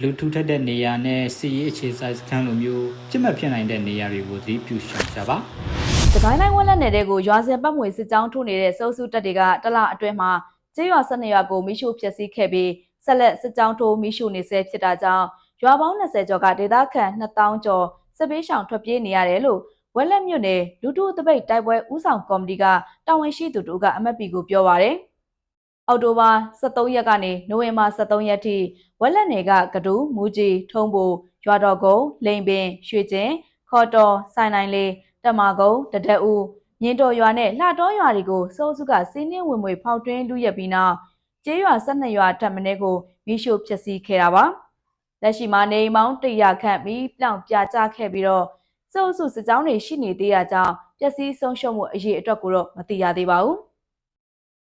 လူထူထပ်တဲ့နေရာနဲ့စီရေးအခြေစိုက်စခန်းလိုမျိုးပြစ်မှတ်ဖြစ်နိုင်တဲ့နေရာတွေကိုသတိပြုရှောင်ကြပါ။တကိုင်းတိုင်းဝက်လက်နယ်တဲ့ကိုရွာစင်ပတ်မွေစစ်ကြောင်းထိုးနေတဲ့စိုးစုတပ်တွေကတလအတွင်းမှာကျေးရွာ၁၂ရွာကိုမိရှို့ဖျက်ဆီးခဲ့ပြီးဆက်လက်စစ်ကြောင်းထိုးမိရှို့နေဆဲဖြစ်တာကြောင့်ရွာပေါင်း20ကျော်ကဒေသခံ2000ကျော်စစ်ပေးရှောင်ထွက်ပြေးနေရတယ်လို့ဝက်လက်မြို့နယ်လူထုတပိတ်တိုက်ပွဲဦးဆောင်ကော်မတီကတာဝန်ရှိသူတို့ကအမတ်ပီကိုပြောပါရယ်။ အောက်တိုဘာ23ရက်ကနေနိုဝင်ဘာ23ရက်ထိဝက်လက်နယ်ကကဒူးမူကြီးထုံးဘူရွာတော်ကုန်းလိန်ပင်ရွှေကျင်ခေါ်တော်ဆိုင်နိုင်လေးတမာကုန်းတတက်ဦးမြင်းတော်ရွာနဲ့လှတော်ရွာတွေကိုစိုးစုကစီးနှင်းဝင်မွေဖောက်တွင်းလူရက်ပြီးနောက်ကျေးရွာ12ရွာထပ်မင်းကိုမိရှို့ဖျက်ဆီးခဲ့တာပါလက်ရှိမှာနေအိမ်မောင်း100ခန့်ပြီးပြောင်ပြကြခဲ့ပြီးတော့စိုးစုစစ်ကြောင်းတွေရှိနေသေးတာကြောင့်ပျက်စီးဆုံးရှုံးမှုအရေးအတွက်ကိုတော့မသိရသေးပါဘူး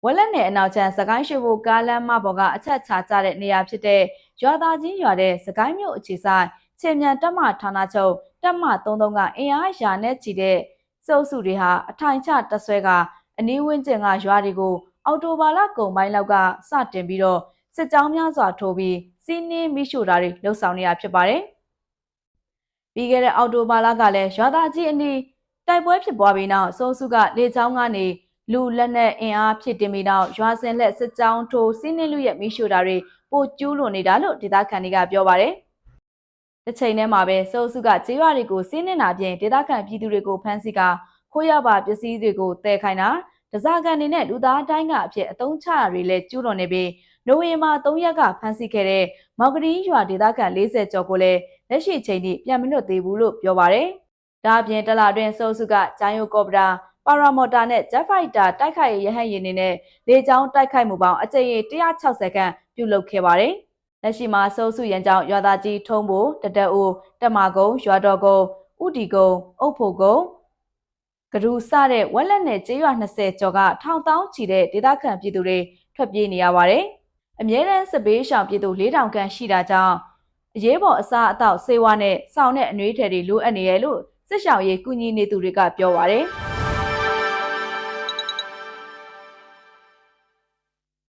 ဝက်လက်နယ်အနောက်ချမ်းစကိုင်းရှိဖို့ကားလမ်းမပေါ်ကအချက်ချာကြတဲ့နေရာဖြစ်တဲ့ရွာသားချင်းရွာတဲ့စကိုင်းမြို့အခြေဆိုင်ခြေမြန်တက်မဌာနချုပ်တက်မ33ကအင်အားရာနဲ့ချီတဲ့စုပ်စုတွေဟာအထိုင်ချတက်ဆွဲကအနီးဝန်းကျင်ကရွာတွေကိုအော်တိုဘာလကုန်ပိုင်းလောက်ကစတင်ပြီးတော့စစ်ကြောင်းများစွာထိုးပြီးစီးနင်းမိရှို့တာတွေလှုပ်ဆောင်နေရဖြစ်ပါတယ်။ပြီးခဲ့တဲ့အော်တိုဘာလကလည်းရွာသားကြီးအနီးတိုက်ပွဲဖြစ်ပွားပြီးနောက်စိုးစုကလေချောင်းကနေ လူလက်နက်အင်အားဖြစ်တင်ပြီးနောက်ရွာစင်လက်စစ်ကြောင်းထိုးစီးနင်းလူရဲ့မိရှို့တာတွေပိုကျူးလွန်နေတာလို့ဒေသခံတွေကပြောပါတယ်။တစ်ချိန်တည်းမှာပဲစိုးစုကကျေးရွာတွေကိုစီးနင်းတာပြင်ဒေသခံပြည်သူတွေကိုဖမ်းဆီးကခိုးရပါပစ္စည်းတွေကိုတည်ခိုင်းတာဒဇာကန်တွေနဲ့လူသားတိုင်းကအဖြစ်အတုံးချတာတွေလည်းကျူးလွန်နေပြီးနိုဝင်ဘာ3ရက်ကဖမ်းဆီးခဲ့တဲ့မော်ကရီရွာဒေသခံ40ကျော်ကိုလည်းလက်ရှိချိန်ထိပြန်မလွတ်သေးဘူးလို့ပြောပါတယ်။ဒါအပြင်တလအတွင်းစိုးစုကဂျိုင်းယိုကော့ပတာ ပါရာမော်တာနဲ့ဂျက်ဖိုက်တာတိုက်ခိုက်ရေးရဟတ်ယာဉ်တွေနဲ့လေကြောင်းတိုက်ခိုက်မှုပေါင်းအကြိမ်160ခန့်ပြုလုပ်ခဲ့ပါတယ်။လက်ရှိမှာစိုးစုရန်ကြောင့်ရွာသားကြီးထုံးဖို့တတက်အိုတမကုံရွာတော်ကုန်းဥတီကုန်းအုတ်ဖို့ကုန်းကဒူစတဲ့ဝက်လက်နယ်ကျေးရွာ20ကျော်ကထောင်တောင်းချီတဲ့ဒေသခံပြည်သူတွေထွက်ပြေးနေရပါတယ်။အမြဲတမ်းစစ်ဘေးရှောင်ပြည်သူ4000ခန့်ရှိတာကြောင့်အရေးပေါ်အစားအသောက်ဆေးဝါးနဲ့စောင်းတဲ့အနှွေးထည်တွေလိုအပ်နေရလို့စစ်ရှောင်ရေးကူညီနေသူတွေကပြောပါတယ်။